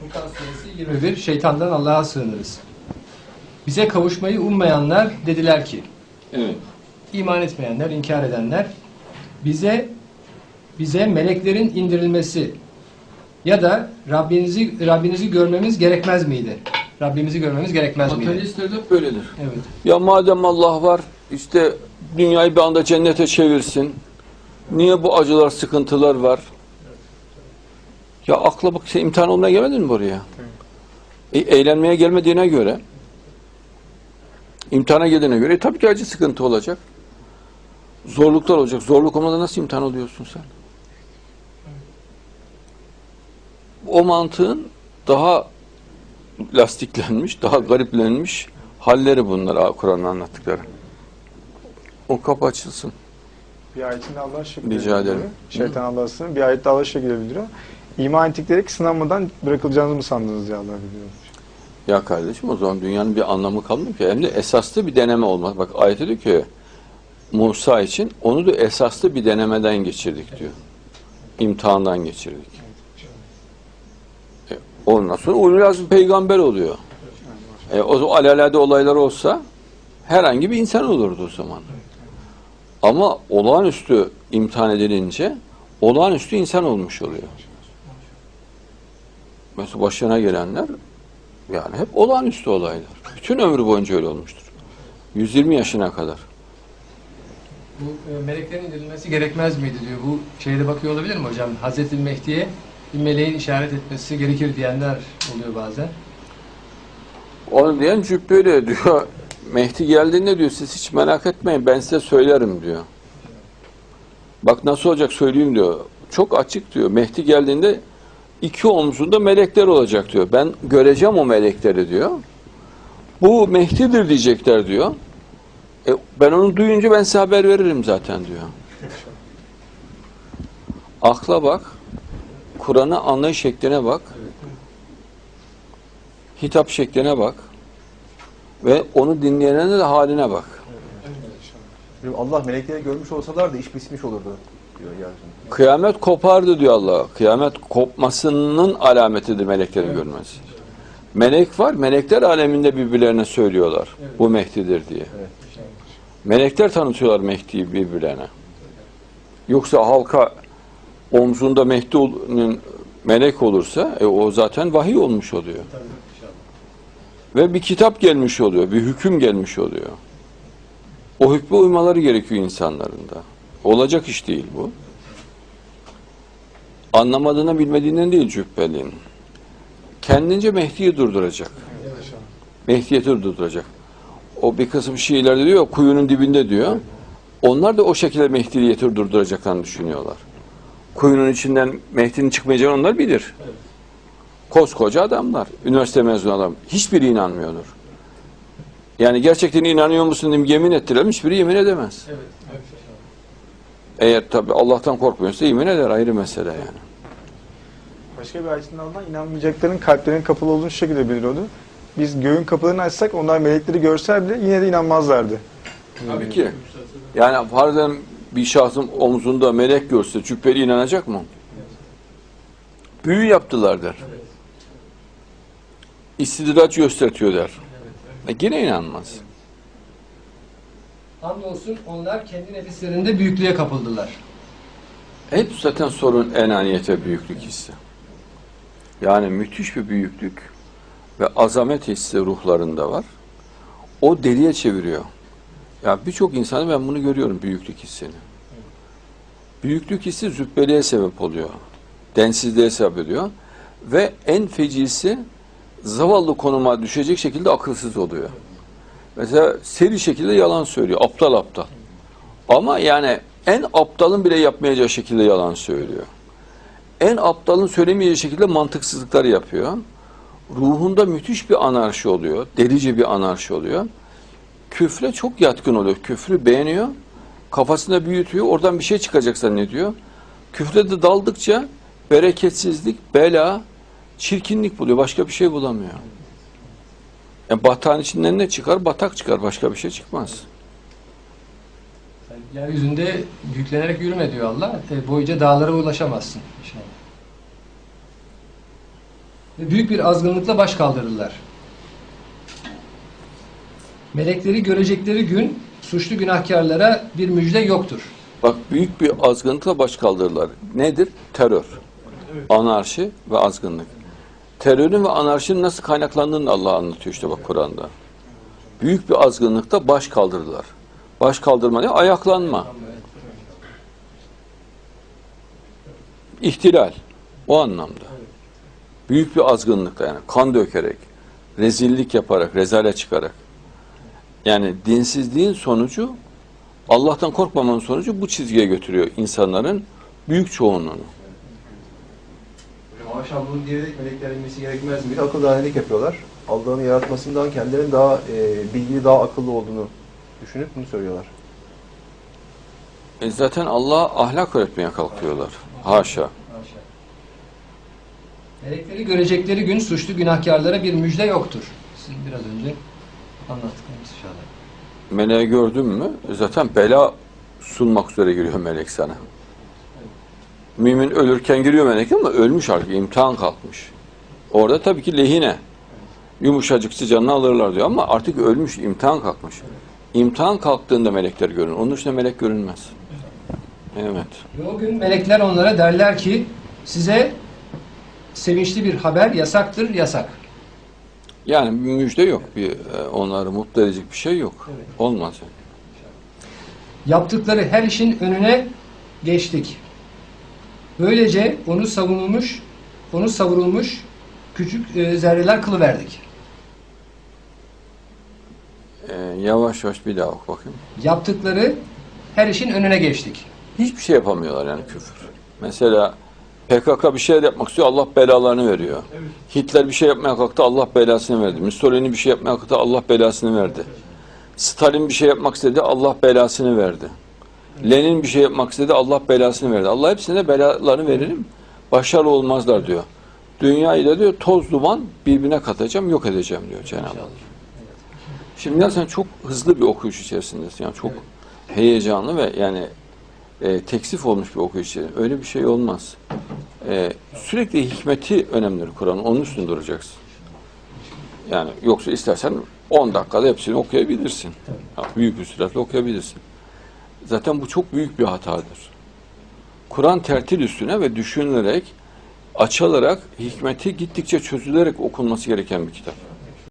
Furkan suresi 21 şeytandan Allah'a sığınırız. Bize kavuşmayı ummayanlar dediler ki Evet. iman etmeyenler, inkar edenler bize bize meleklerin indirilmesi ya da Rabbinizi Rabbinizi görmemiz gerekmez miydi? Rabbimizi görmemiz gerekmez miydi? Ateistler de böyledir. Evet. Ya madem Allah var, işte dünyayı bir anda cennete çevirsin. Niye bu acılar, sıkıntılar var? Ya akla bak, sen imtihan olmaya gelmedin mi buraya? E, eğlenmeye gelmediğine göre, imtihana geldiğine göre e, tabii ki acı sıkıntı olacak. Zorluklar olacak. Zorluk olmadan nasıl imtihan oluyorsun sen? O mantığın daha lastiklenmiş, daha gariplenmiş halleri bunlar Kur'an'ın anlattıkları. O kapı açılsın. Bir ayetinde Allah şekilde Rica ederim. Şeytan Allah'a sığınır. Bir ayette Allah şekilde bildiriyor. İman ettikleri sınanmadan bırakılacağınızı mı sandınız diye Allah biliyor. Ya kardeşim o zaman dünyanın bir anlamı kalmıyor ki. Hem de esaslı bir deneme olmaz. Bak ayette diyor ki Musa için onu da esaslı bir denemeden geçirdik diyor. İmtihandan geçirdik. E, ondan sonra ulul azm peygamber oluyor. E, o alelade olaylar olsa herhangi bir insan olurdu o zaman. Ama olağanüstü imtihan edilince olağanüstü insan olmuş oluyor. Mesela başına gelenler yani hep olağanüstü olaylar. Bütün ömrü boyunca öyle olmuştur. 120 yaşına kadar. Bu e, meleklerin indirilmesi gerekmez miydi diyor. Bu şeyde bakıyor olabilir mi hocam? Hazreti Mehdi'ye bir meleğin işaret etmesi gerekir diyenler oluyor bazen. Onu diyen cübbeli diyor. Mehdi geldiğinde diyor siz hiç merak etmeyin ben size söylerim diyor. Bak nasıl olacak söyleyeyim diyor. Çok açık diyor. Mehdi geldiğinde iki omzunda melekler olacak diyor. Ben göreceğim o melekleri diyor. Bu Mehdi'dir diyecekler diyor. E, ben onu duyunca ben size haber veririm zaten diyor. Akla bak. Kur'an'ı anlayış şekline bak. Hitap şekline bak. Ve onu dinleyenin de haline bak. Allah melekleri görmüş olsalar da iş bitmiş olurdu diyor yani. Kıyamet kopardı diyor Allah. Kıyamet kopmasının alametidir meleklerin görmesi. Melek var, melekler aleminde birbirlerine söylüyorlar. Bu Mehdi'dir diye. Melekler tanıtıyorlar Mehdi'yi birbirlerine. Yoksa halka omzunda Mehdi'nin melek olursa e, o zaten vahiy olmuş oluyor. Ve bir kitap gelmiş oluyor, bir hüküm gelmiş oluyor. O hükme uymaları gerekiyor insanların da. Olacak iş değil bu. Anlamadığına bilmediğinden değil cübbelin. Kendince Mehdi'yi durduracak. Mehdi'yi durduracak. O bir kısım Şiiler diyor kuyunun dibinde diyor. Onlar da o şekilde Mehdi'yi durduracaklarını düşünüyorlar. Kuyunun içinden Mehdi'nin çıkmayacağını onlar bilir. Koskoca adamlar, üniversite mezunu adam. Hiçbiri inanmıyordur. Yani gerçekten inanıyor musun diyeyim yemin ettirelim hiçbiri yemin edemez. Evet. Eğer tabi Allah'tan korkmuyorsa yemin eder ayrı mesele yani. Başka bir ayetinde Allah inanmayacakların kalplerinin kapalı olduğunu şu şekilde bildiriyordu. Biz göğün kapılarını açsak onlar melekleri görseler bile yine de inanmazlardı. Tabii ki. Yani farzen bir şahsın omzunda melek görse cübbeli inanacak mı? Büyü yaptılar der. İstidraç göstertiyor der. E yine inanmaz. Andolsun onlar kendi nefislerinde büyüklüğe kapıldılar. Hep zaten sorun enaniyete büyüklük hissi. Yani müthiş bir büyüklük ve azamet hissi ruhlarında var. O deliye çeviriyor. Ya birçok insanı ben bunu görüyorum büyüklük hissini. Büyüklük hissi zübbeliğe sebep oluyor. Densizliğe sebep oluyor. Ve en fecisi zavallı konuma düşecek şekilde akılsız oluyor. Mesela seri şekilde yalan söylüyor. Aptal aptal. Ama yani en aptalın bile yapmayacağı şekilde yalan söylüyor. En aptalın söylemeyeceği şekilde mantıksızlıklar yapıyor. Ruhunda müthiş bir anarşi oluyor. Delice bir anarşi oluyor. Küfre çok yatkın oluyor. Küfrü beğeniyor. Kafasında büyütüyor. Oradan bir şey çıkacak zannediyor. Küfre de daldıkça bereketsizlik, bela, çirkinlik buluyor. Başka bir şey bulamıyor. Yani batağın içinden ne çıkar? Batak çıkar. Başka bir şey çıkmaz. Yani yeryüzünde yüklenerek yürüme diyor Allah. E, boyunca dağlara ulaşamazsın. İnşallah. ve büyük bir azgınlıkla baş kaldırırlar. Melekleri görecekleri gün suçlu günahkarlara bir müjde yoktur. Bak büyük bir azgınlıkla baş kaldırırlar. Nedir? Terör. Anarşi ve azgınlık. Terörün ve anarşinin nasıl kaynaklandığını Allah anlatıyor işte bak Kur'an'da. Büyük bir azgınlıkta baş kaldırırlar. Baş kaldırma ne? Ayaklanma. İhtilal. O anlamda. Büyük bir azgınlıkta yani kan dökerek, rezillik yaparak, rezalet çıkarak. Yani dinsizliğin sonucu Allah'tan korkmamanın sonucu bu çizgiye götürüyor insanların büyük çoğunluğunu. Haşa bunu diyerek melekler inmesi gerekmez mi? Bir akıl dahilik yapıyorlar. Allah'ın yaratmasından kendilerinin daha e, bilgili, daha akıllı olduğunu düşünüp bunu söylüyorlar. E zaten Allah ahlak öğretmeye kalkıyorlar. Haşa. Melekleri görecekleri gün suçlu günahkarlara bir müjde yoktur. Sizin biraz önce anlattıklarınız inşallah. Meleği gördün mü zaten bela sunmak üzere giriyor melek sana. Mümin ölürken giriyor melek ama ölmüş artık imtihan kalkmış. Orada tabii ki lehine. Yumuşacıkça canını alırlar diyor ama artık ölmüş imtihan kalkmış. İmtihan kalktığında melekler görünür. Onun dışında melek görünmez. Evet. Ve o gün melekler onlara derler ki size sevinçli bir haber yasaktır yasak. Yani bir müjde yok. Bir e, onları mutlu edecek bir şey yok. Evet. Olmaz. yani. Yaptıkları her işin önüne geçtik. Böylece onu savunulmuş, onu savurulmuş küçük e, zerreler kılıverdik. E, yavaş yavaş bir daha oku bakayım. Yaptıkları her işin önüne geçtik. Hiçbir şey yapamıyorlar yani küfür. Mesela PKK bir şey yapmak istiyor Allah belalarını veriyor. Hitler bir şey yapmaya kalktı Allah belasını verdi. Mussolini bir şey yapmaya kalktı Allah belasını verdi. Stalin bir şey yapmak istedi Allah belasını verdi. Lenin bir şey yapmak istedi Allah belasını verdi. Allah hepsine belalarını veririm. Başarılı olmazlar diyor. Dünyayı da diyor toz duman birbirine katacağım yok edeceğim diyor Cenab-ı Hak. Şimdi ya sen çok hızlı bir okuyuş içerisindesin. Yani çok heyecanlı ve yani e, teksif olmuş bir okuyuş içerisinde. Öyle bir şey olmaz. E, sürekli hikmeti önemlidir Kur'an'ın. Onun üstünde duracaksın. Yani yoksa istersen 10 dakikada hepsini okuyabilirsin. Ya, büyük bir süratle okuyabilirsin. Zaten bu çok büyük bir hatadır. Kur'an tertil üstüne ve düşünülerek, açılarak, hikmeti gittikçe çözülerek okunması gereken bir kitap.